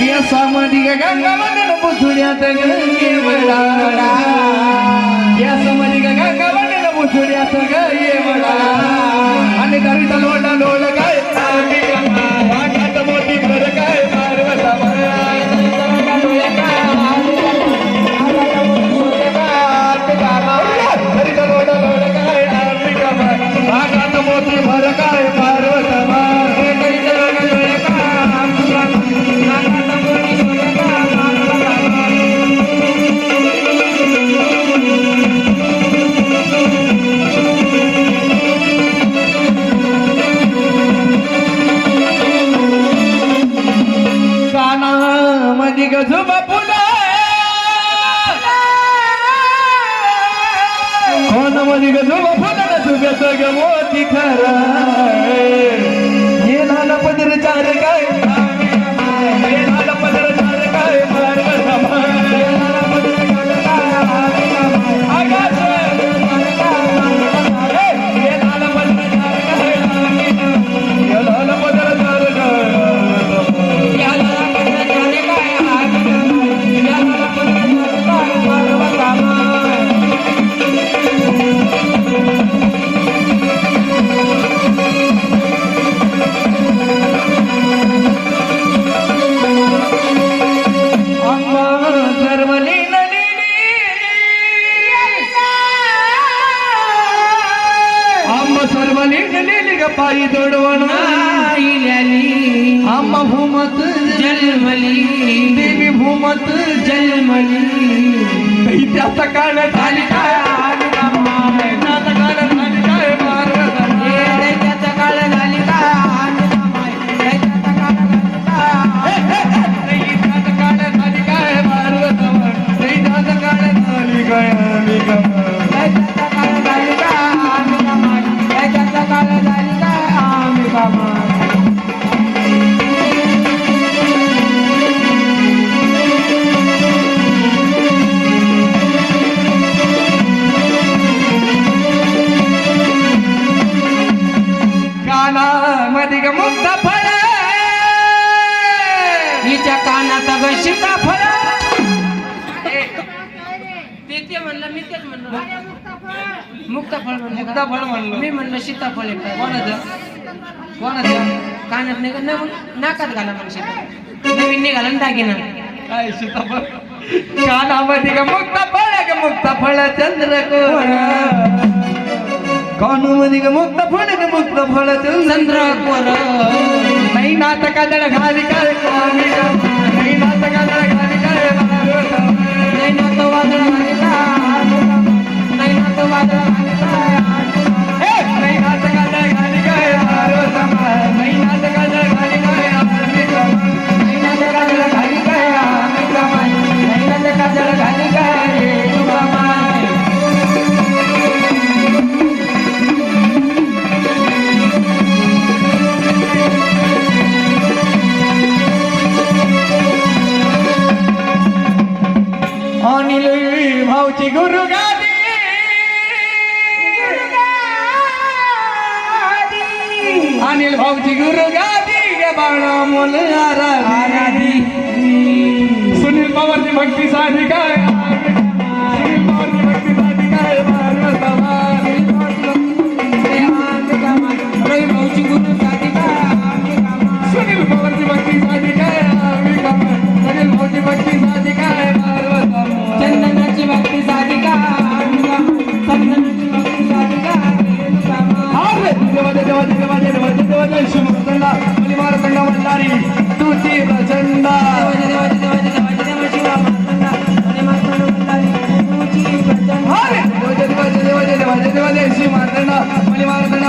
या सामाजिक गंगावंदन पुथुड्यात गंगे वडाडा या सामाजिक गंगावंदन पुथुड्यात मध्ये गजूब फुला कोण मध्ये गजूब फुला तुझ्याच ग मोती खरा पायी दडवण अम्मा भूमत जन्मली. देवी भूमत जन्मली. त्याचा काळ झाली काय? हिच्या कानात ग सीताफळ ते ते म्हणलं मी तेच म्हणलं. मुक्ताफळ म्हणलं मुक्त का? फळ म्हणलो. मी म्हणलं सीताफळ आहे काय कोणाचं कोणाचं कानात नाही का? न- नाकात घाला मग सीताफळ नवीन निघाला ना दागिना. काय सीताफळ कानामध्ये ग मुक्त फळ ग मुक्त फळ चंद्र कानूमध्ये ग मुक्त फळ ग मुक्त फळ चंद्र चंद्र कोर नाही नाटका दळ घाली काय नाही नाटका दळ घाली काय नाही ना तो वादळ आले भाऊची गुरु अनिल भाऊची गुरु गादी बाळा मोल आराधी. सुनील पवारची भक्ती साधी काय? सुनील पवारची भक्ती साधी काय? भाऊची गुरु सुनील पवारची भक्ती साधी गणेश मुखदंडा मलिमारदंडा मंडारी तुती भजंडा देवशी मारदंडा मलिमारदंडा